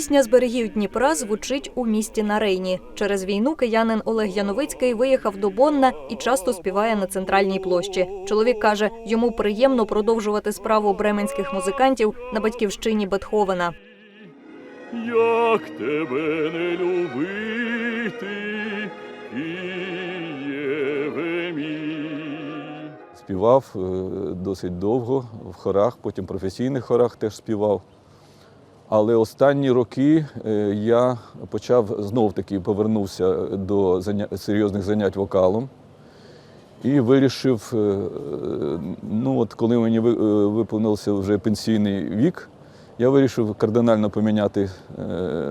Пісня з берегів Дніпра звучить у місті на Рейні. Через війну киянин Олег Яновицький виїхав до Бонна і часто співає на центральній площі. Чоловік каже, йому приємно продовжувати справу бременських музикантів на батьківщині Бетховена. Як тебе не любити, Києве мій. Співав е, досить довго в хорах, потім в професійних хорах теж співав. Але останні роки е, я почав знов таки повернувся до серйозних занять вокалом і вирішив, е, ну от коли мені е, виповнився вже пенсійний вік, я вирішив кардинально поміняти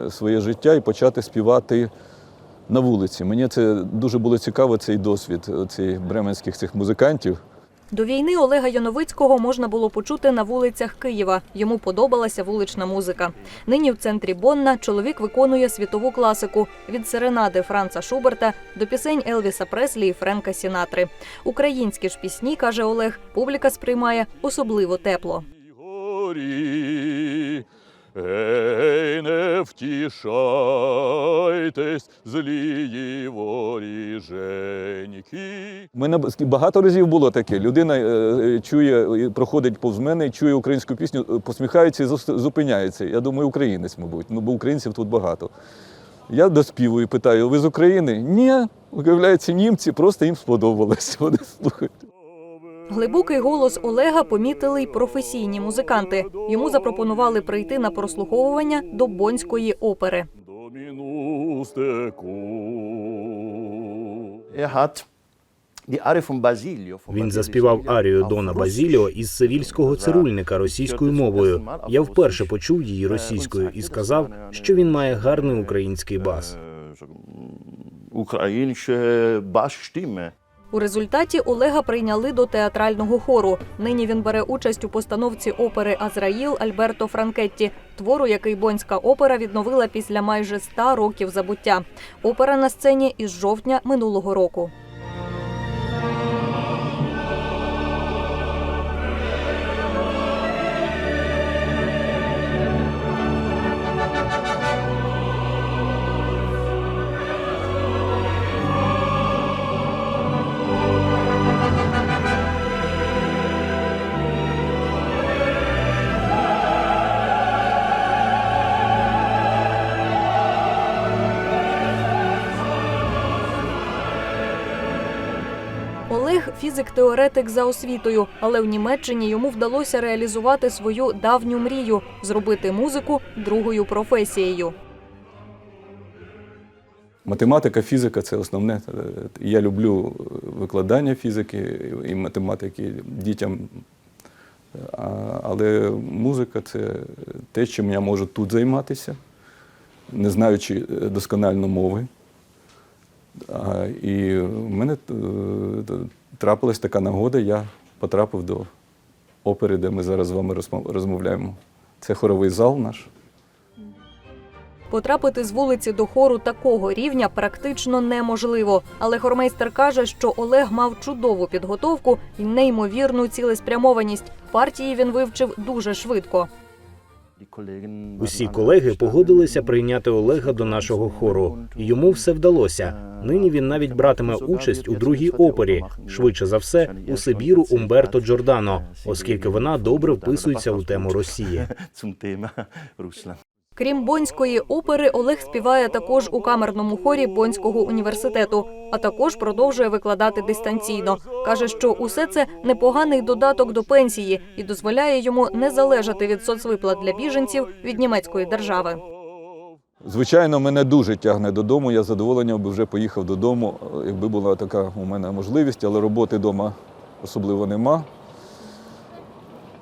своє життя і почати співати на вулиці. Мені це дуже було цікаво, цей досвід цих бременських цих музикантів. До війни Олега Яновицького можна було почути на вулицях Києва. Йому подобалася вулична музика. Нині в центрі Бонна чоловік виконує світову класику від серенади Франца Шуберта до пісень Елвіса Преслі і Френка Сінатри. Українські ж пісні, каже Олег, публіка сприймає особливо тепло. Ей, не втішайтесь, злії воріженьки. У мене багато разів було таке. Людина е, е, чує, проходить повз мене, чує українську пісню, е, посміхається і зупиняється. Я думаю, українець, мабуть. Ну, бо українців тут багато. Я доспівую, питаю, ви з України? Ні, виявляється, німці, просто їм сподобалось. Вони слухають. Глибокий голос Олега помітили й професійні музиканти. Йому запропонували прийти на прослуховування до Бонської опери. Er Він заспівав арію Дона Базіліо із севільського цирульника російською мовою. Я вперше почув її російською і сказав, що він має гарний український бас. Äh, so, mm, Ukrainische Bassstimme. У результаті Олега прийняли до театрального хору. Нині він бере участь у постановці опери Азраїл Альберто Франкетті, твору, який Бонська опера відновила після майже ста років забуття. Опера на сцені із жовтня минулого року. Олег фізик-теоретик за освітою, але в Німеччині йому вдалося реалізувати свою давню мрію зробити музику другою професією. Математика, фізика це основне. Е, Я люблю викладання фізики і математики дітям. Але музика це те, чим я можу тут займатися, не знаючи е, досконально мови. І в мене е, трапилась така нагода, я потрапив до опери, де ми зараз з вами розмовляємо. Це хоровий зал наш. Потрапити з вулиці до хору такого рівня практично неможливо. Але хормейстер каже, що Олег мав чудову підготовку і неймовірну цілеспрямованість. Партії він вивчив дуже швидко. Усі колеги погодилися прийняти Олега до нашого хору. Йому все вдалося. Нині він навіть братиме участь у другій опері, швидше за все, у Сибіру Умберто Джордано, оскільки вона добре вписується у тему Росії. Крім бонської опери, Олег співає також у камерному хорі Бонського університету, а також продовжує викладати дистанційно. каже, що усе це непоганий додаток до пенсії і дозволяє йому не залежати від соцвиплат для біженців від німецької держави. Звичайно, мене дуже тягне додому. Я з задоволенням би вже поїхав додому, якби була така у мене можливість, але роботи вдома особливо нема.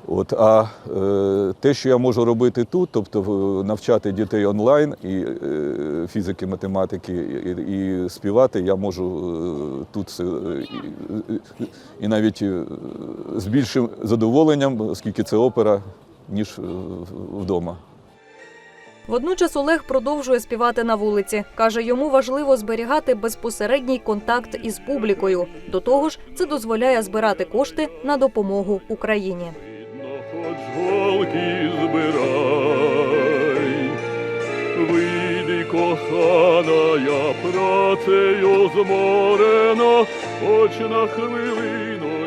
От, а е, те, що я можу робити тут, тобто навчати дітей онлайн і е, фізики, математики, і, і співати, я можу е, тут е, і, і, навіть е, з більшим задоволенням, оскільки це опера, ніж е, вдома. Водночас Олег продовжує співати на вулиці. каже, йому важливо зберігати безпосередній контакт із публікою. До того ж, це дозволяє збирати кошти на допомогу Україні голки збирай, вийди, кохана, я працею зморена, хоч на хвилину.